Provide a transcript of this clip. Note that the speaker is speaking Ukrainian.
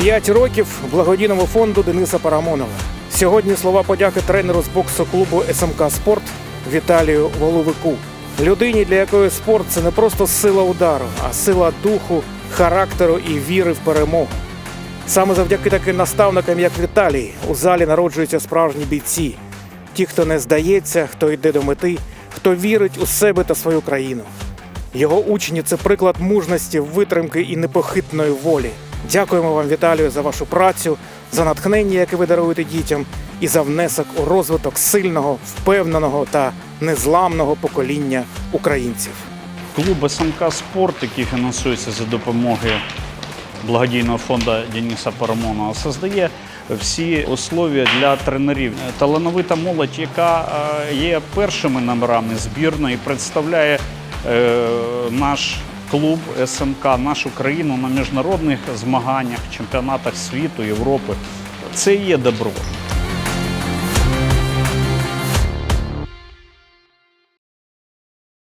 П'ять років благодійному фонду Дениса Парамонова. Сьогодні слова подяки тренеру з боксу клубу СМК Спорт Віталію Воловику. Людині, для якої спорт це не просто сила удару, а сила духу, характеру і віри в перемогу. Саме завдяки таким наставникам, як Віталій, у залі народжуються справжні бійці. Ті, хто не здається, хто йде до мети, хто вірить у себе та свою країну. Його учні це приклад мужності, витримки і непохитної волі. Дякуємо вам, Віталію, за вашу працю, за натхнення, яке ви даруєте дітям, і за внесок у розвиток сильного, впевненого та незламного покоління українців. Клуб СМК Спорт, який фінансується за допомогою благодійного фонду Дениса Парамонова, создає всі условия для тренерів. Талановита молодь, яка е, є першими номерами збірної, представляє е, наш клуб СМК, нашу країну на міжнародних змаганнях, чемпіонатах світу, Європи. Це є добро.